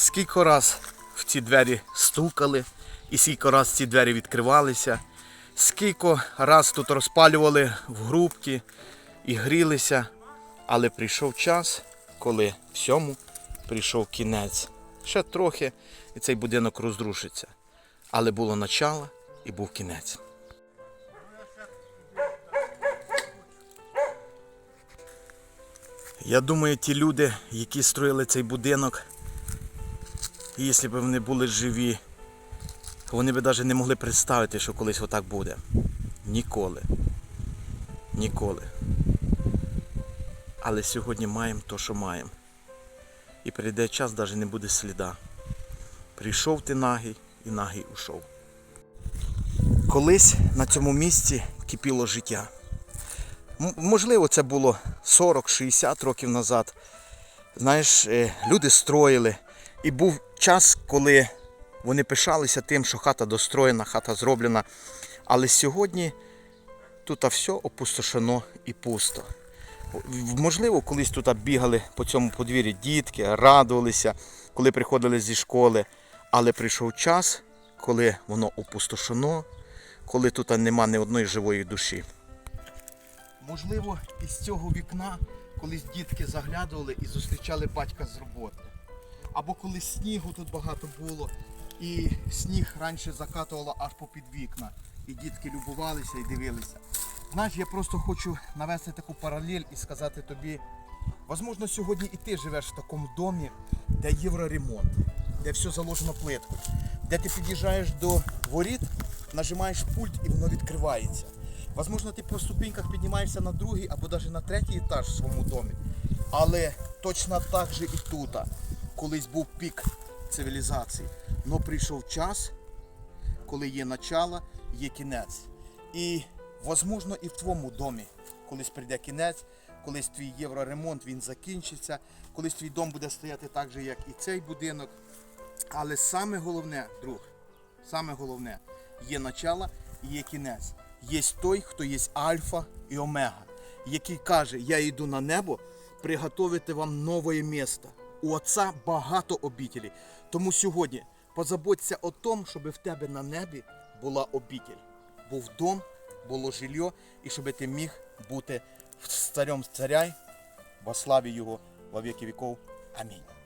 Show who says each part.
Speaker 1: Скільки раз в ці двері стукали, і скільки раз ці двері відкривалися, скільки раз тут розпалювали в грубки і грілися, але прийшов час, коли всьому прийшов кінець. Ще трохи, і цей будинок розрушиться. Але було начало і був кінець. Я думаю, ті люди, які строїли цей будинок, якщо б вони були живі, вони б навіть не могли представити, що колись отак буде. Ніколи. Ніколи. Але сьогодні маємо то, що маємо. І прийде час, навіть не буде сліда. Прийшов ти нагий і нагий ушов. Колись на цьому місці кипіло життя. Можливо, це було 40-60 років назад. Знаєш, е, люди строїли. І був час, коли вони пишалися тим, що хата достроєна, хата зроблена. Але сьогодні тут все опустошено і пусто. Можливо, колись тут бігали по цьому подвір'ї дітки, радувалися, коли приходили зі школи. Але прийшов час, коли воно опустошено, коли тут нема ні одної живої душі. Можливо, із цього вікна колись дітки заглядували і зустрічали батька з роботи. Або коли снігу тут багато було, і сніг раніше закатувало аж попід вікна. І дітки любувалися і дивилися. Знаєш, я просто хочу навести таку паралель і сказати тобі, можливо, сьогодні і ти живеш в такому домі, де євроремонт, де все заложено плиткою, де ти під'їжджаєш до воріт, нажимаєш пульт і воно відкривається. Возможно, ти по ступеньках піднімаєшся на другий або навіть на третій етаж в своєму домі. Але точно так же і тут. Колись був пік цивілізації. Но прийшов час, коли є начало, є кінець. І, возможно, і в твоєму домі колись прийде кінець, колись твій євроремонт він закінчиться, колись твій дом буде стояти так же, як і цей будинок. Але саме головне, друг, саме головне, є начало і є кінець. Є той, хто є альфа і омега, який каже, я йду на небо приготовити вам нове місто. У Отця багато обітелі. Тому сьогодні позаботься о том, щоб в тебе на небі була обітель. Був дом, було жилье, і щоб ти міг бути царем царяй во славі Його во віки віков. Амінь.